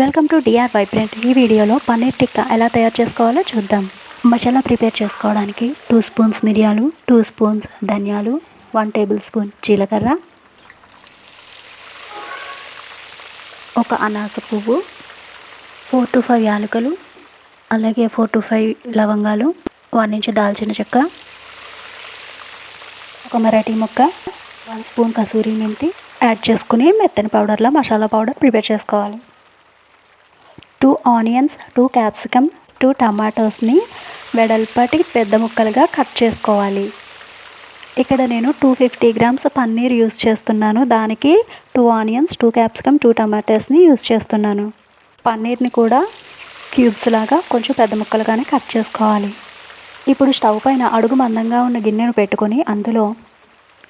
Welcome to DR vibrant ఈ వీడియోలో పన్నీర్ టిక్కా ఎలా తయారు చేసుకోవాలో చూద్దాం. మసాలా ప్రిపేర్ చేసుకోవడానికి టూ స్పూన్స్ మిరియాలు టూ స్పూన్స్ ధనియాలు వన్ టేబుల్ స్పూన్ జీలకర్ర ఒక అనాస పువ్వు ఫోర్ టు ఫైవ్ యాలకులు అలాగే ఫోర్ టు ఫైవ్ లవంగాలు వన్ ఇంచ్ దాల్చిన చెక్క ఒక మరాఠీ మొక్క వన్ స్పూన్ కసూరి మెంతి. యాడ్ చేసుకుని మెత్తని పౌడర్లో మసాలా పౌడర్ ప్రిపేర్ చేసుకోవాలి. Two onions two capsicum two టమాటోస్ని వెడల్పాటి పెద్ద ముక్కలుగా కట్ చేసుకోవాలి. ఇక్కడ నేను two fifty grams paneer use చేస్తున్నాను. దానికి two onions two capsicum two టమాటోస్ని use చేస్తున్నాను. పన్నీర్ని కూడా క్యూబ్స్ లాగా కొంచెం పెద్ద ముక్కలుగానే కట్ చేసుకోవాలి. ఇప్పుడు స్టవ్ పైన అడుగు మందంగా ఉన్న గిన్నెను పెట్టుకొని అందులో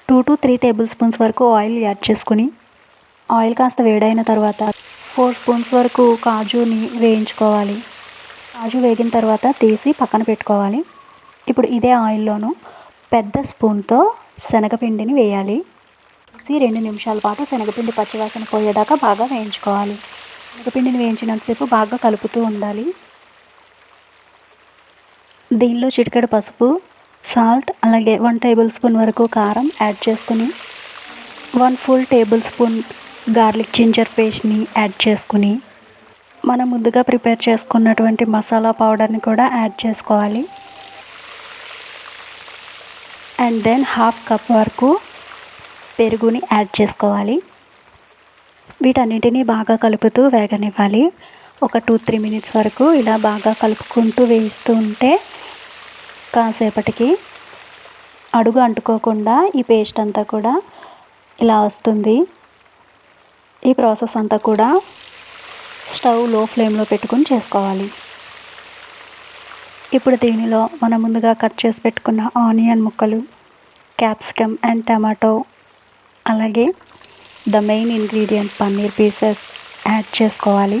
two to three table spoons వరకు ఆయిల్ యాడ్ చేసుకుని ఆయిల్ కాస్త వేడైన తర్వాత ఫోర్ స్పూన్స్ వరకు కాజుని వేయించుకోవాలి. కాజు వేగిన తర్వాత తీసి పక్కన పెట్టుకోవాలి. ఇప్పుడు ఇదే ఆయిల్లోనూ పెద్ద స్పూన్తో శనగపిండిని వేయాలి. వేసి రెండు నిమిషాల పాటు శనగపిండి పచ్చివాసన పోయేదాకా బాగా వేయించుకోవాలి. శనగపిండిని వేయించినంతసేపు బాగా కలుపుతూ ఉండాలి. దీనిలో చిటికెడు పసుపు సాల్ట్ అలాగే వన్ టేబుల్ స్పూన్ వరకు కారం యాడ్ చేసుకుని one full table spoon garlic ginger పేస్ట్ని యాడ్ చేసుకుని మనం ముందుగా ప్రిపేర్ చేసుకున్నటువంటి మసాలా పౌడర్ని కూడా యాడ్ చేసుకోవాలి. అండ్ దెన్ హాఫ్ కప్ వరకు పెరుగుని యాడ్ చేసుకోవాలి. వీటన్నిటిని బాగా కలుపుతూ వేగనివ్వాలి. ఒక టూ త్రీ మినిట్స్ వరకు ఇలా బాగా కలుపుకుంటూ వేయిస్తూ ఉంటే కాసేపటికి అడుగు అంటుకోకుండా ఈ పేస్ట్ అంతా కూడా ఇలా వస్తుంది. ఈ ప్రాసెస్ అంతా కూడా స్టవ్లో ఫ్లేమ్లో పెట్టుకుని చేసుకోవాలి. ఇప్పుడు దీనిలో మనం ముందుగా కట్ చేసి పెట్టుకున్న ఆనియన్ ముక్కలు క్యాప్సికమ్ అండ్ టమాటో అలాగే the main ingredient paneer pieces add చేసుకోవాలి.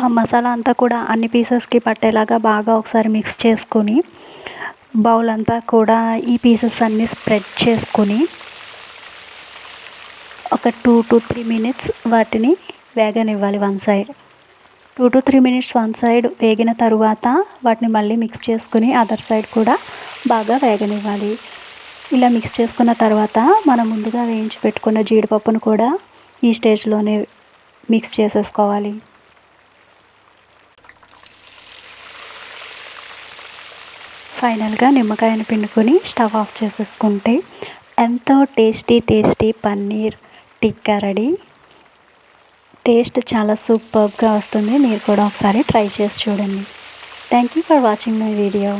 ఆ మసాలా అంతా కూడా అన్ని పీసెస్కి పట్టేలాగా బాగా ఒకసారి మిక్స్ చేసుకొని బౌల్ అంతా కూడా ఈ పీసెస్ అన్నీ స్ప్రెడ్ చేసుకొని ఒక టూ టు త్రీ మినిట్స్ వాటిని వేగనివ్వాలి one side. Two to three minutes one side వేగిన తరువాత వాటిని మళ్ళీ మిక్స్ చేసుకుని అదర్ సైడ్ కూడా బాగా వేగనివ్వాలి. ఇలా మిక్స్ చేసుకున్న తర్వాత మనం ముందుగా వేయించి పెట్టుకున్న జీడిపప్పును కూడా ఈ స్టేజ్లోనే మిక్స్ చేసేసుకోవాలి. ఫైనల్గా నిమ్మకాయను పిండుకొని స్టవ్ ఆఫ్ చేసేసుకుంటే ఎంతో tasty tasty paneer tikka ready. Taste చాలా సూపర్గా వస్తుంది. మీరు కూడా ఒకసారి ట్రై చేసి చూడండి. Thank you for watching my video